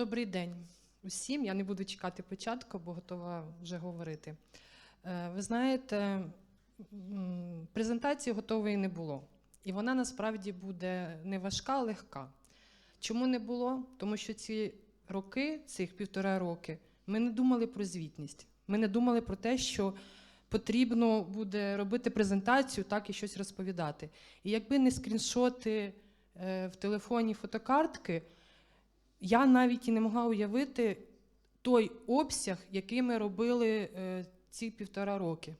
Добрий день усім. Я не буду чекати початку, бо готова вже говорити. Е, Ви знаєте, презентації готової не було. І вона насправді буде не важка, а легка. Чому не було? Тому що ці роки, цих півтора роки, ми не думали про звітність. Ми не думали про те, що потрібно буде робити презентацію, так і щось розповідати. І якби не скріншоти е, в телефоні фотокартки, я навіть і не могла уявити той обсяг, який ми робили е, ці півтора роки.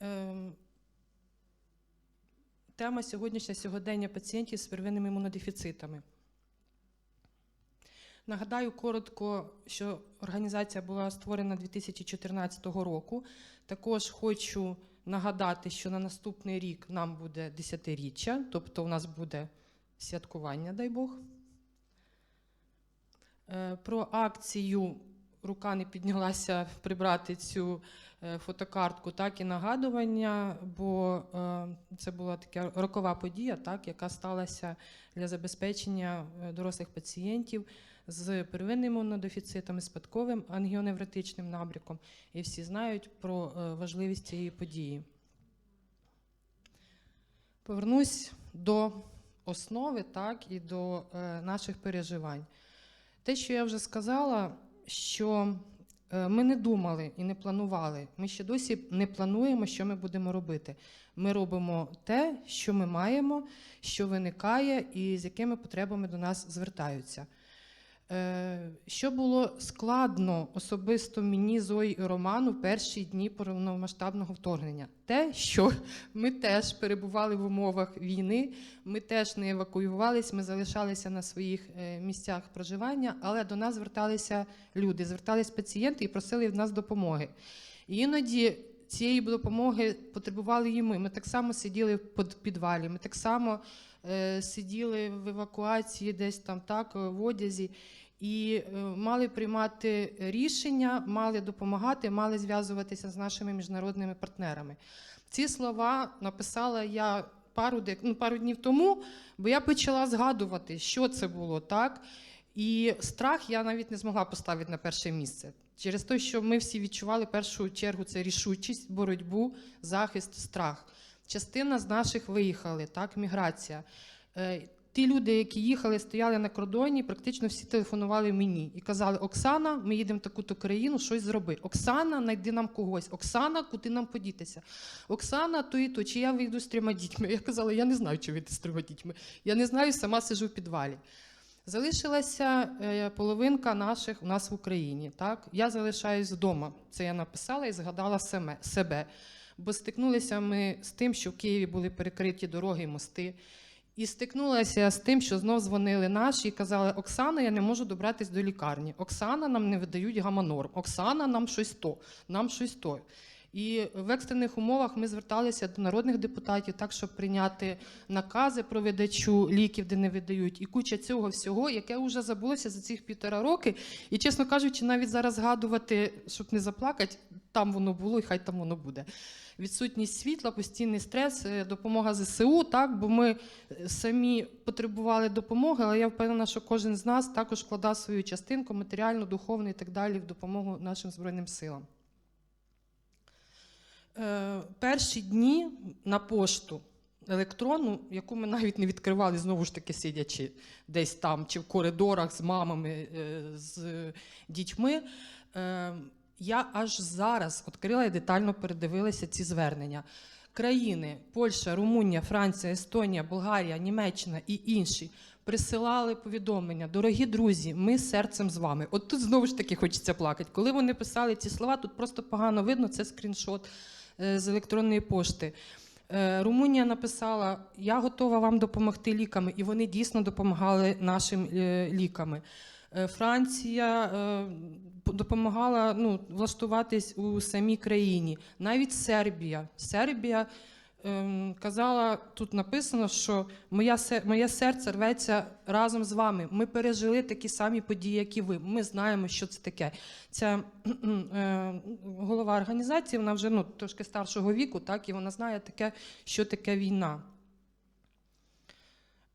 Ем, Тема сьогоднішня сьогодення пацієнтів з первинними імунодефіцитами. Нагадаю коротко, що організація була створена 2014 року. Також хочу нагадати, що на наступний рік нам буде десятиріччя, тобто у нас буде святкування, дай Бог. Е, Про акцію рука не піднялася прибрати цю е, фотокартку, так і нагадування, бо е, це була така рокова подія, так, яка сталася для забезпечення дорослих пацієнтів з первинним імунодефіцитом, спадковим ангіоневротичним набряком. І всі знають про важливість цієї події. Повернусь до основи так, і до наших переживань. Те, що я вже сказала, що е, ми не думали і не планували. Ми ще досі не плануємо, що ми будемо робити. Ми робимо те, що ми маємо, що виникає, і з якими потребами до нас звертаються. Е, Що було складно особисто мені, Зої і Роману в перші дні повномасштабного вторгнення? Те, що ми теж перебували в умовах війни, ми теж не евакуювались, ми залишалися на своїх е, місцях проживання, але до нас зверталися люди, звертались пацієнти і просили в нас допомоги. Іноді цієї допомоги потребували і ми. Ми так само сиділи в підвалі, ми так само е, сиділи в евакуації, десь там так, е, в одязі, і е, мали приймати рішення, мали допомагати, мали зв'язуватися з нашими міжнародними партнерами. Ці слова написала я пару, дек- ну, пару днів тому, бо я почала згадувати, що це було так. І страх я навіть не змогла поставити на перше місце. Через те, що ми всі відчували в першу чергу це рішучість, боротьбу, захист, страх. Частина з наших виїхали, так, міграція. Е, Ті люди, які їхали, стояли на кордоні, практично всі телефонували мені і казали: Оксана, ми їдемо в таку-то країну, щось зроби. Оксана, знайди нам когось. Оксана, куди нам подітися? Оксана, то і то, чи я вийду з трьома дітьми. Я казала, я не знаю, чи вийти з трьома дітьми. Я не знаю, сама сижу в підвалі. Залишилася е, половинка наших у нас в Україні. Так? Я залишаюсь вдома. Це я написала і згадала себе. Бо стикнулися ми з тим, що в Києві були перекриті дороги і мости. І стикнулася з тим, що знов дзвонили наші і казали: Оксана, я не можу добратись до лікарні. Оксана, нам не видають гаманорм. Оксана, нам щось то, нам щось то. І в екстрених умовах ми зверталися до народних депутатів, так щоб прийняти накази про видачу ліків, де не видають, і куча цього всього, яке вже забулося за цих півтора роки. І, чесно кажучи, навіть зараз згадувати, щоб не заплакати, там воно було, і хай там воно буде. Відсутність світла, постійний стрес, е, допомога ЗСУ, так, бо ми е, самі потребували допомоги, але я впевнена, що кожен з нас також вкладав свою частинку матеріальну, духовну і так далі в допомогу нашим Збройним силам. Е, перші дні на пошту електронну, яку ми навіть не відкривали, знову ж таки, сидячи десь там, чи в коридорах з мамами, е, з дітьми. Е, я аж зараз відкрила і детально передивилася ці звернення. Країни Польща, Румунія, Франція, Естонія, Болгарія, Німеччина і інші присилали повідомлення. Дорогі друзі, ми серцем з вами. От тут знову ж таки хочеться плакати. Коли вони писали ці слова, тут просто погано видно, це скріншот з електронної пошти. Е, Румунія написала: Я готова вам допомогти ліками, і вони дійсно допомагали нашим е, ліками. Е, Франція е, допомагала ну, влаштуватись у самій країні. Навіть Сербія. Сербія казала, тут написано, що моя, моє серце рветься разом з вами. Ми пережили такі самі події, як і ви. Ми знаємо, що це таке. Ця е, голова організації, вона вже ну, трошки старшого віку, так, і вона знає таке, що таке війна.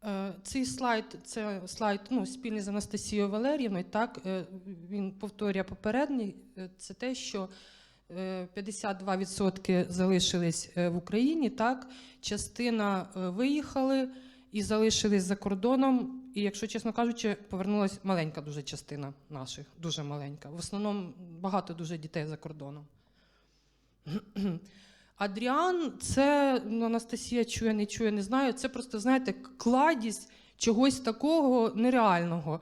Е, Цей слайд це слайд ну, спільний з Анастасією Валеріївною. Так, е, він повторює попередній. Це те, що 52% залишились е, в Україні. Так, частина е, виїхали і залишились за кордоном. І, якщо чесно кажучи, повернулася маленька дуже частина наших, дуже маленька. В основному багато дуже дітей за кордоном. Адріан, це ну, Анастасія чує, не чує, не знаю. Це просто, знаєте, кладість чогось такого нереального.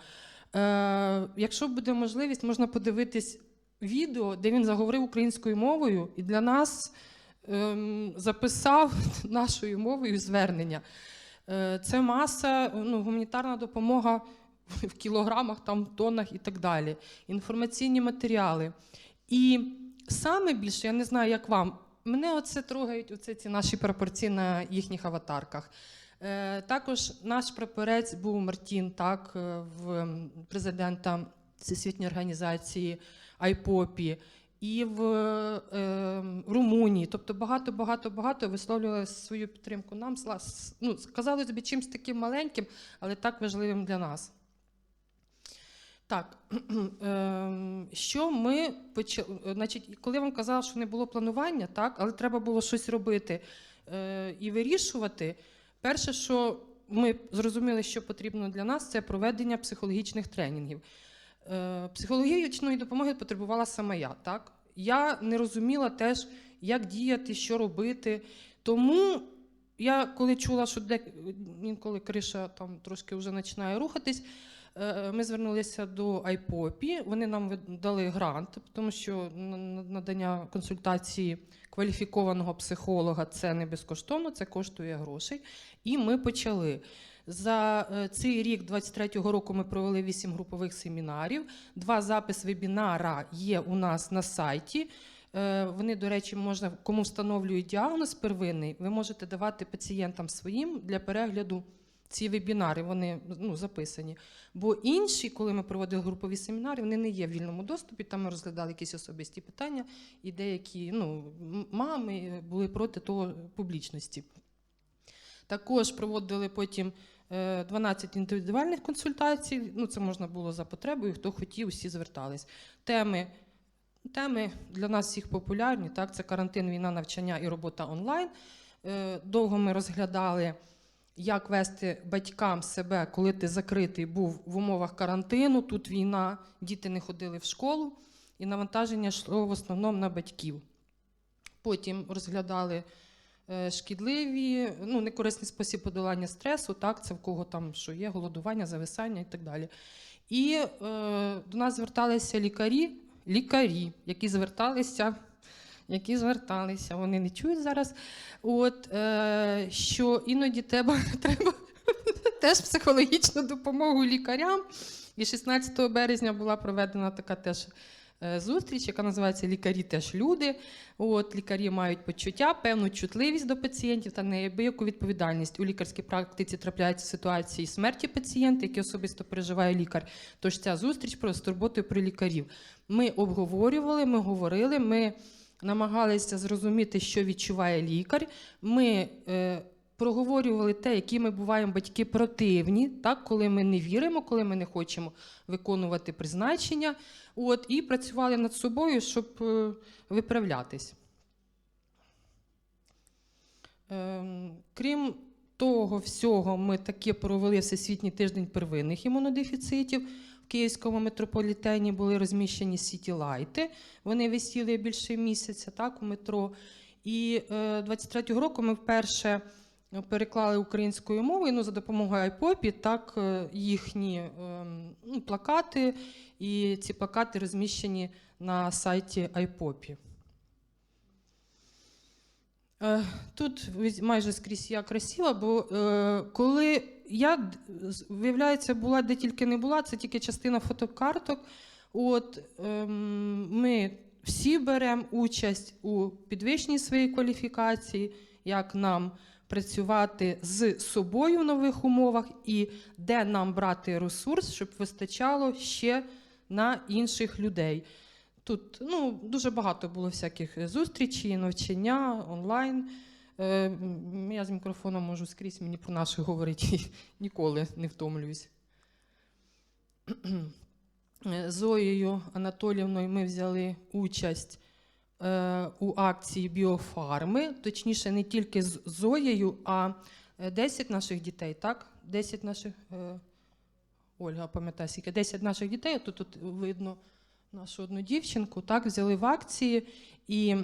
Е, якщо буде можливість, можна подивитись відео, де він заговорив українською мовою і для нас ем, записав нашою мовою звернення. Е, це маса, ну, гуманітарна допомога в кілограмах, там, тоннах і так далі. Інформаційні матеріали. І саме більше, я не знаю, як вам, мене оце трогають оце ці наші прапорці на їхніх аватарках. Е, також наш прапорець був Мартін, так, е, в президента Всесвітньої організації Айпопі. І в е, Румунії, тобто багато, багато, багато висловлювали свою підтримку нам. Ну, казалось би, чимось таким маленьким, але так важливим для нас. Так, ем, що ми почали, значить, коли я вам казала, що не було планування, так, але треба було щось робити е, і вирішувати. Перше, що ми зрозуміли, що потрібно для нас, це проведення психологічних тренінгів. Е, психологічної допомоги потребувала саме я. Так? Я не розуміла теж, як діяти, що робити. Тому я коли чула, що де, інколи криша там трошки вже починає рухатись, е, ми звернулися до Айпопі. Вони нам дали грант, тому що на- на- надання консультації кваліфікованого психолога це не безкоштовно, це коштує грошей. І ми почали. За е, цей рік, 23-го року, ми провели 8 групових семінарів. Два запис вебінара є у нас на сайті. Е, Вони, до речі, можна, кому встановлюють діагноз первинний, ви можете давати пацієнтам своїм для перегляду ці вебінари. Вони ну, записані. Бо інші, коли ми проводили групові семінари, вони не є в вільному доступі. Там ми розглядали якісь особисті питання, і деякі ну, мами були проти того публічності. Також проводили потім е, 12 індивідуальних консультацій. Ну, це можна було за потребою, хто хотів, всі звертались. Теми, теми для нас всіх популярні. Так, це карантин, війна, навчання і робота онлайн. Е, Довго ми розглядали, як вести батькам себе, коли ти закритий був в умовах карантину. Тут війна, діти не ходили в школу, і навантаження йшло в основному на батьків. Потім розглядали е, шкідливі, ну, некорисний спосіб подолання стресу, так, це в кого там що є, голодування, зависання і так далі. І е, до нас зверталися лікарі, лікарі, які зверталися, які зверталися, вони не чують зараз. От, е, що іноді треба, треба теж психологічну допомогу лікарям. І 16 березня була проведена така теж е, зустріч, яка називається Лікарі теж люди. От, лікарі мають почуття, певну чутливість до пацієнтів та неабияку відповідальність. У лікарській практиці трапляються ситуації смерті пацієнта, які особисто переживає лікар. Тож ця зустріч про турботою про лікарів. Ми обговорювали, ми говорили, ми намагалися зрозуміти, що відчуває лікар. Ми е, проговорювали те, які ми буваємо батьки противні, так, коли ми не віримо, коли ми не хочемо виконувати призначення. От, і працювали над собою, щоб е, виправлятись. Ем, крім того всього, ми таки провели Всесвітній тиждень первинних імунодефіцитів. В Київському метрополітені були розміщені сіті-лайти. Вони висіли більше місяця так, у метро. І е, 23-го року ми вперше переклали українською мовою ну, за допомогою iPop, так е, їхні ем, ну, плакати, і ці плакати розміщені на сайті iPop. Е, Тут майже скрізь я красива, бо е, коли я, виявляється, була де тільки не була, це тільки частина фотокарток. От ем, ми всі беремо участь у підвищенні своєї кваліфікації, як нам працювати з собою в нових умовах і де нам брати ресурс, щоб вистачало ще на інших людей. Тут ну, дуже багато було всяких зустрічей, навчання онлайн. Е, Я з мікрофоном можу скрізь мені про наших говорити ніколи не втомлююсь. Е, Зоєю Анатолівною ми взяли участь е, у акції Біофарми, точніше, не тільки з Зоєю, а е, 10 наших дітей, так? 10 наших. е, Ольга пам'ятає, скільки 10 наших дітей, тут, тут видно нашу одну дівчинку, так, взяли в акції, і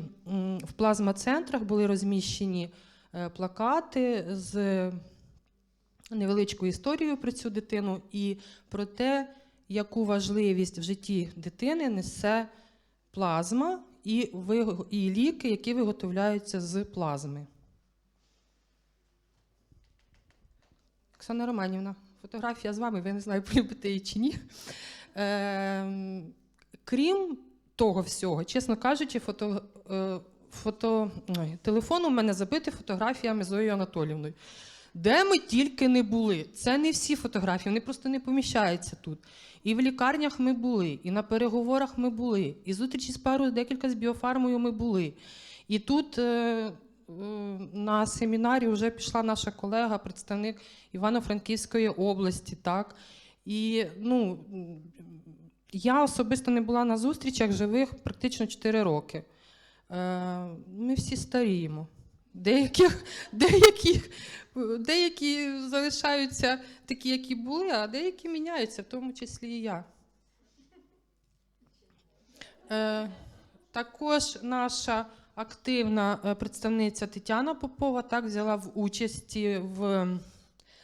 в плазма-центрах були розміщені е, плакати з невеличкою історією про цю дитину і про те, яку важливість в житті дитини несе плазма і, і ліки, які виготовляються з плазми. Оксана Романівна, фотографія з вами, ви не знаю, полюбите її чи ні. Е, крім того всього, чесно кажучи, фото, е, фото, ой, телефон у мене забитий фотографіями Зоєю Анатолівною. Де ми тільки не були. Це не всі фотографії, вони просто не поміщаються тут. І в лікарнях ми були, і на переговорах ми були, і зустрічі з парою декілька з біофармою ми були. І тут е, е, на семінарі вже пішла наша колега, представник Івано-Франківської області. Так? І ну, я особисто не була на зустрічах живих практично 4 роки. Е, ми всі старіємо. Деяких, деяких, деякі залишаються такі, які були, а деякі міняються, в тому числі і я. Е, також наша активна е, представниця Тетяна Попова так взяла в участі в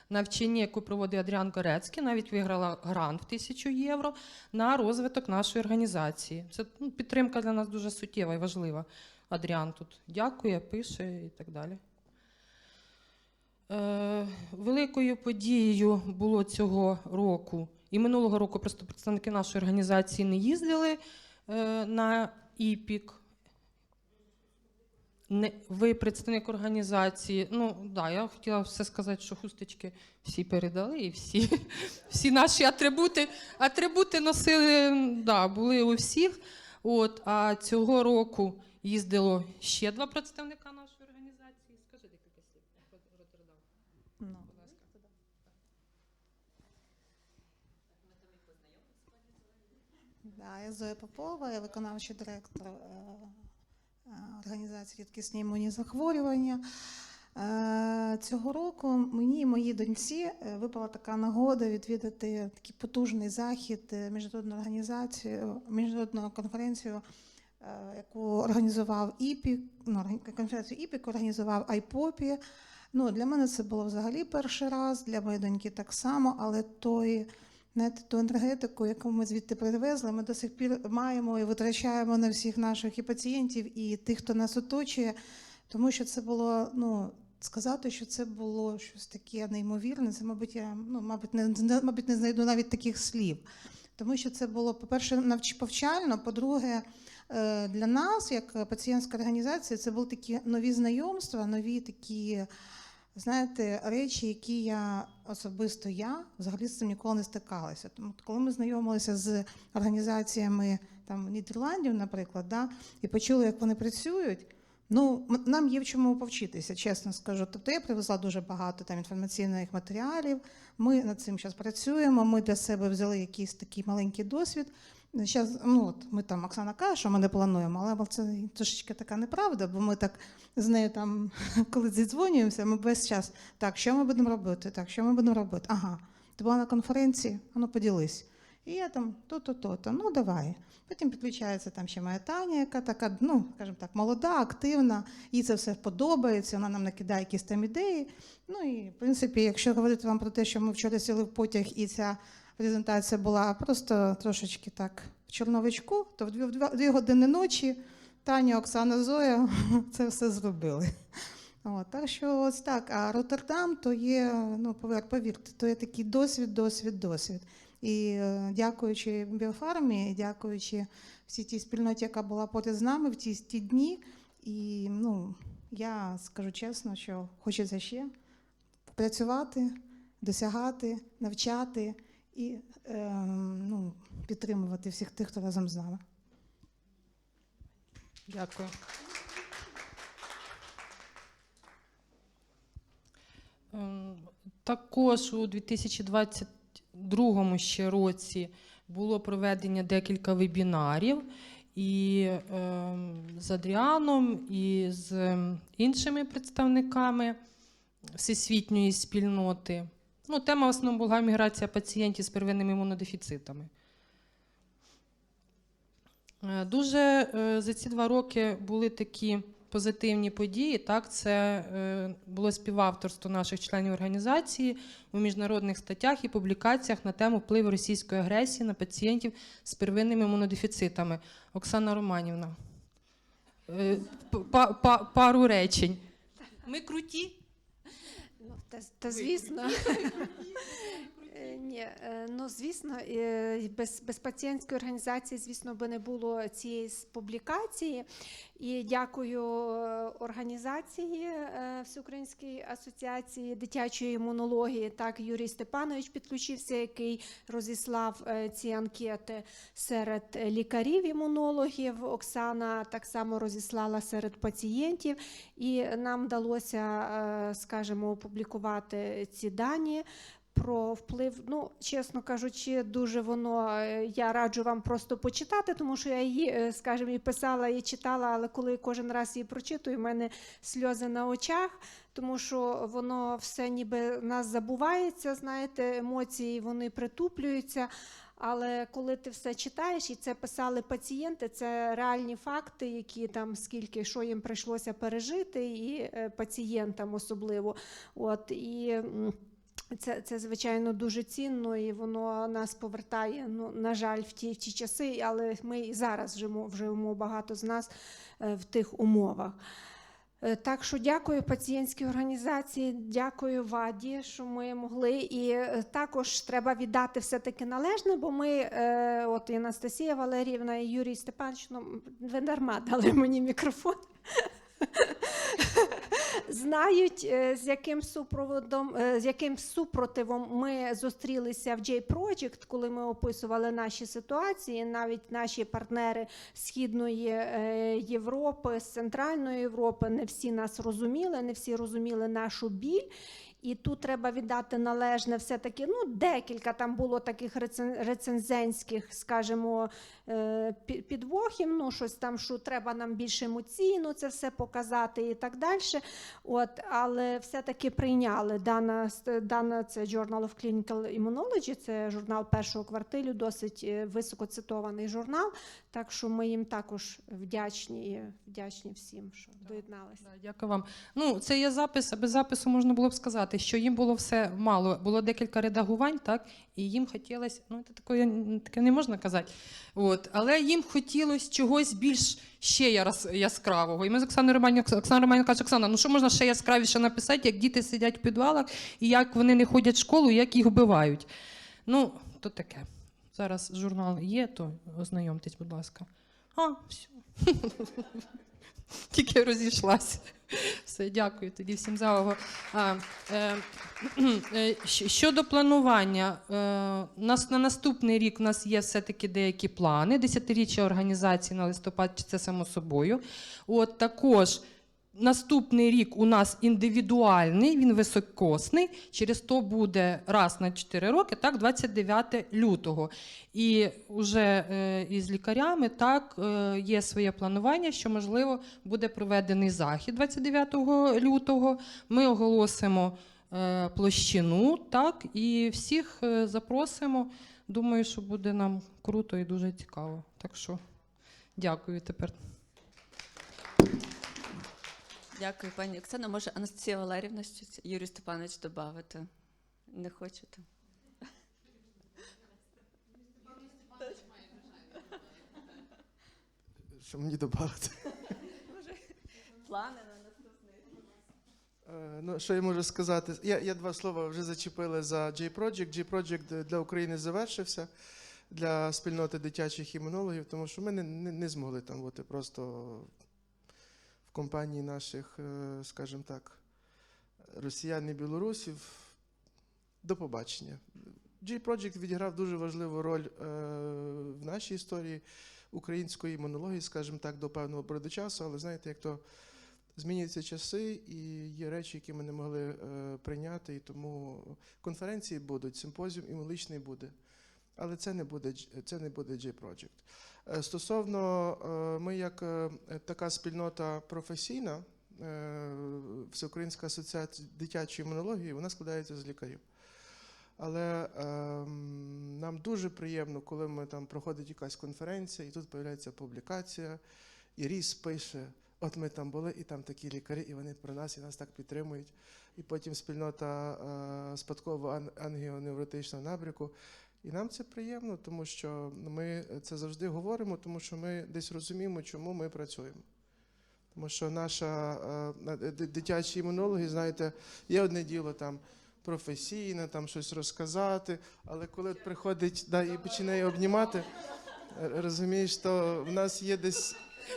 навчанні, яку проводить Адріан Горецький, навіть виграла грант в тисячу євро на розвиток нашої організації. Це ну, підтримка для нас дуже суттєва і важлива. Адріан тут дякує, пише і так далі. Е, великою подією було цього року, і минулого року просто представники нашої організації не їздили е, на ІПІК. Не, ви представник організації. Ну, да, я хотіла все сказати, що хусточки всі передали, і всі, всі наші атрибути, атрибути носили, да, були у всіх. От, а цього року їздило ще два представника нашої організації. Скажи декілька слів. Роттердам. Ну, Будь ласка. да, я Зоя Попова, я виконавчий директор е, е, організації рідкісні імунні захворювання. Е, Цього року мені і моїй доньці випала така нагода відвідати такий потужний захід, міжнародну організацію, міжнародну конференцію, яку організував ІПІК, ну, конференцію ІПІК організував Айпопі. Ну, для мене це було взагалі перший раз, для моєї доньки так само, але той, знаєте, ту енергетику, яку ми звідти привезли, ми до сих пір маємо і витрачаємо на всіх наших і пацієнтів, і тих, хто нас оточує, тому що це було, ну. Сказати, що це було щось таке неймовірне, це, мабуть, я ну, мабуть, не, мабуть, не знайду навіть таких слів. Тому що це було, по-перше, навч повчально, по-друге, е, для нас, як пацієнтська організація, це були такі нові знайомства, нові такі, знаєте, речі, які я особисто я взагалі з цим ніколи не стикалася. Тому коли ми знайомилися з організаціями там Нідерландів, наприклад, да, і почули, як вони працюють. Ну, нам є в чому повчитися, чесно скажу. Тобто я привезла дуже багато там інформаційних матеріалів. Ми над цим зараз працюємо. Ми для себе взяли якийсь такий маленький досвід. Зараз, ну от ми там Оксана каже, що ми не плануємо, але це трошечки така неправда, бо ми так з нею там, коли зідзвонюємося, ми весь час так, що ми будемо робити? Так, що ми будемо робити? Ага, ти була на конференції, ну поділись. І я там то-то, то-то, ну давай. Потім підключається там ще моя Таня, яка така, ну, скажімо так, молода, активна, їй це все подобається, вона нам накидає якісь там ідеї. Ну і, в принципі, якщо говорити вам про те, що ми вчора сіли в потяг і ця презентація була просто трошечки так в чорновичку, то в дві, години ночі Таня, Оксана, Зоя це все зробили. От, так що ось так. А Роттердам то є, ну повір, повірте, то є такий досвід, досвід, досвід. І е, дякуючи біофармі, дякуючи всій тій спільноті, яка була поряд з нами в ті, ті дні. І ну, я скажу чесно, що хочеться ще працювати, досягати, навчати і е, ну, підтримувати всіх тих, хто разом з нами. Дякую. Ем, Також у 2022 ще році було проведення декілька вебінарів і ем, з Адріаном, і з іншими представниками всесвітньої спільноти. Ну, тема в основному була міграція пацієнтів з первинними імунодефіцитами. Е, Дуже е, за ці два роки були такі позитивні події. Так, це е, було співавторство наших членів організації у міжнародних статтях і публікаціях на тему впливу російської агресії на пацієнтів з первинними імунодефіцитами. Оксана Романівна. па- па- Пару речень. Ми круті. Ну, та, та звісно. Е, Ні, е, ну звісно, е, без, без пацієнтської організації, звісно, би не було цієї публікації. І дякую організації Всеукраїнській асоціації дитячої імунології. Так, Юрій Степанович підключився, який розіслав ці анкети серед лікарів-імунологів. Оксана так само розіслала серед пацієнтів, і нам вдалося, скажімо, опублікувати ці дані. Про вплив, ну чесно кажучи, дуже воно. е, Я раджу вам просто почитати, тому що я її, е, скажімо, і писала, і читала, але коли кожен раз її прочитую, в мене сльози на очах, тому що воно все ніби нас забувається. Знаєте, емоції вони притуплюються. Але коли ти все читаєш, і це писали пацієнти, це реальні факти, які там скільки що їм прийшлося пережити, і е, пацієнтам особливо. От і. це, це звичайно дуже цінно, і воно нас повертає. Ну на жаль, в ті, в ті часи, але ми і зараз живемо, живемо багато з нас е, в тих умовах. Е, Так що дякую пацієнтській організації, дякую ваді, що ми могли. І е, також треба віддати все-таки належне, бо ми, е, от і Анастасія Валеріївна і Юрій Степанович, ну ви дарма дали мені мікрофон. Знають, е, з яким супроводом, е, з яким супротивом ми зустрілися в J-Project, коли ми описували наші ситуації. Навіть наші партнери Східної е, Європи, з Центральної Європи, не всі нас розуміли, не всі розуміли нашу біль. І тут треба віддати належне все-таки, ну, декілька там було таких рецен- рецензентських, скажімо, підвохів, ну, щось там, що треба нам більш емоційно це все показати і так далі. От, але все-таки прийняли дана, дана це Journal of Clinical Immunology, це журнал першого квартилю, досить е, високоцитований журнал. Так що ми їм також вдячні, і вдячні всім, що доєдналися. Да, Дякую вам. Ну, це є запис, без запису можна було б сказати, що їм було все мало. Було декілька редагувань, так, і їм хотілося, ну, це таке, таке не можна казати. От, але їм хотілося чогось більш ще яскравого. І ми з Оксаною Романівною, Оксана Романівна каже, Оксана, ну що можна ще яскравіше написати, як діти сидять в підвалах, і як вони не ходять в школу, і як їх вбивають. Ну, то таке. Зараз журнал є, то ознайомтесь, будь ласка. А, все. Тільки розійшлася. Все, дякую тоді всім за увагу. А, е, е, щодо планування, е, нас на наступний рік у нас є все-таки деякі плани. Десятиріччя організації на листопад, це само собою. От також. Наступний рік у нас індивідуальний, він високосний. Через то буде раз на 4 роки, так, 29 лютого. І вже е, із лікарями так е, є своє планування, що можливо буде проведений захід 29 лютого. Ми оголосимо е, площину, так, і всіх е, запросимо. Думаю, що буде нам круто і дуже цікаво. Так що дякую тепер. Дякую, пані Оксана. Може, Анастасія Валерівна щось Юрій Степанович додати? Не хочете? Що мені додати? Плани на наступний. Е, Ну, що я можу сказати? Я, я два слова вже зачепили за J-Project. J-Project для України завершився для спільноти дитячих імунологів, тому що ми не, не, не змогли там бути просто компанії наших, е, скажімо так, росіян і білорусів. До побачення. J-Project відіграв дуже важливу роль е, в нашій історії української імунології, скажімо так, до певного періоду часу, але знаєте, як то Змінюються часи, і є речі, які ми не могли е, прийняти, і тому конференції будуть, симпозіум і музичний буде. Але це не буде, це не буде J-Project. Е, Стосовно, е, ми як е, така спільнота професійна, е, Всеукраїнська асоціація дитячої імунології, вона складається з лікарів. Але ем, нам дуже приємно, коли ми там проходить якась конференція, і тут з'являється публікація, і Ріс пише: от ми там були, і там такі лікарі, і вони про нас і нас так підтримують. І потім спільнота е, спадково ангіоневротичного набряку. І нам це приємно, тому що ми це завжди говоримо, тому що ми десь розуміємо, чому ми працюємо. Тому що наша е, д- дитячі імунологи, знаєте, є одне діло там професійне, там щось розказати, але коли приходить да, і починає обнімати, е, розумієш, то в нас є десь.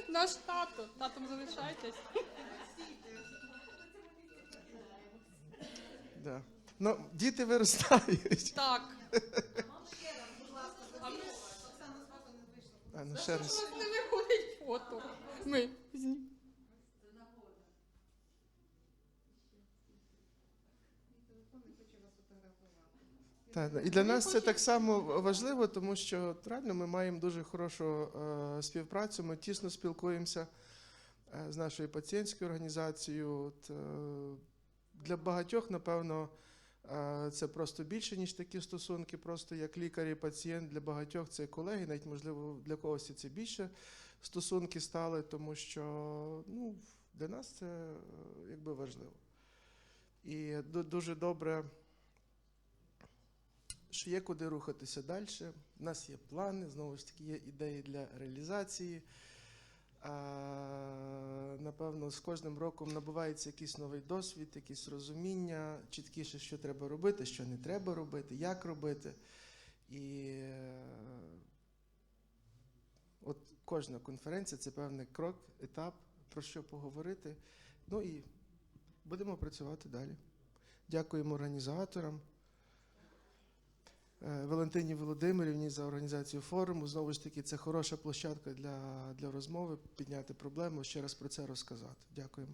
Наш тато. Татом залишайтесь. Да. Ну, діти виростають. Так. А, ну ще раз. Не виходить фото. Ми. Так, і для нас це так само важливо, тому що реально ми маємо дуже хорошу е, співпрацю. Ми тісно спілкуємося е, з нашою пацієнтською організацією. От, е, для багатьох, напевно, це просто більше, ніж такі стосунки. Просто як лікар і пацієнт для багатьох це колеги, навіть можливо для когось це більше стосунки стали, тому що ну, для нас це е, якби важливо. І дуже добре що є куди рухатися далі. У нас є плани, знову ж таки, є ідеї для реалізації. Напевно, з кожним роком набувається якийсь новий досвід, якісь розуміння, чіткіше, що треба робити, що не треба робити, як робити. І е, от кожна конференція це певний крок, етап, про що поговорити. Ну і будемо працювати далі. Дякуємо організаторам. Е, Валентині Володимирівні за організацію форуму. Знову ж таки, це хороша площадка для, для розмови, підняти проблему, ще раз про це розказати. Дякуємо.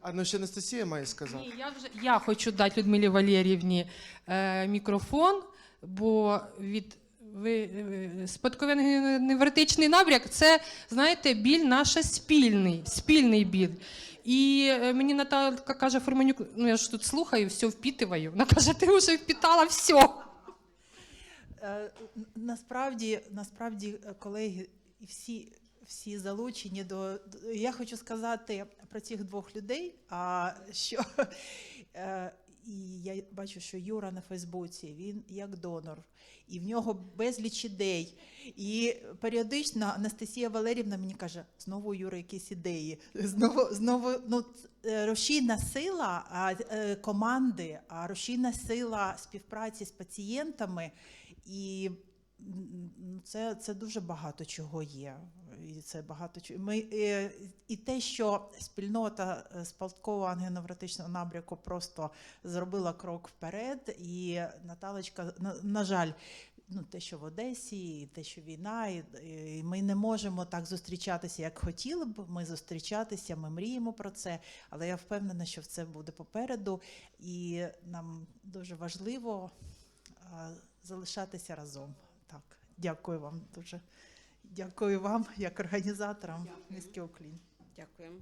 А ну ще Анастасія має сказати. Ні, я вже я хочу дати Людмилі Валеріївні е, мікрофон, бо від ви, е, спадковий невротичний набряк це, знаєте, біль наш спільний, спільний біль. І е, мені Наталка каже Форманюк, ну я ж тут слухаю, все впітиваю. Вона каже, ти вже впітала все. Е, Насправді, насправді, е, колеги, всі, всі залучені до. Я хочу сказати про цих двох людей. А що е, і я бачу, що Юра на Фейсбуці він як донор, і в нього безліч ідей. І періодично Анастасія Валерівна мені каже: знову у Юри якісь ідеї. Знову, знову ну, рушійна сила команди, а рушійна сила співпраці з пацієнтами. І це, це дуже багато чого є. І це багато чого. Ми, е, і те, що спільнота е, спадкового ангіоневротичного набряку просто зробила крок вперед, і Наталочка, на, на жаль, ну, те, що в Одесі, і те, що війна, і, і ми не можемо так зустрічатися, як хотіли б. Ми зустрічатися, ми мріємо про це, але я впевнена, що це буде попереду, і нам дуже важливо залишатися разом. Так, дякую вам дуже. Дякую вам, як організаторам. міського клін. Дякуємо.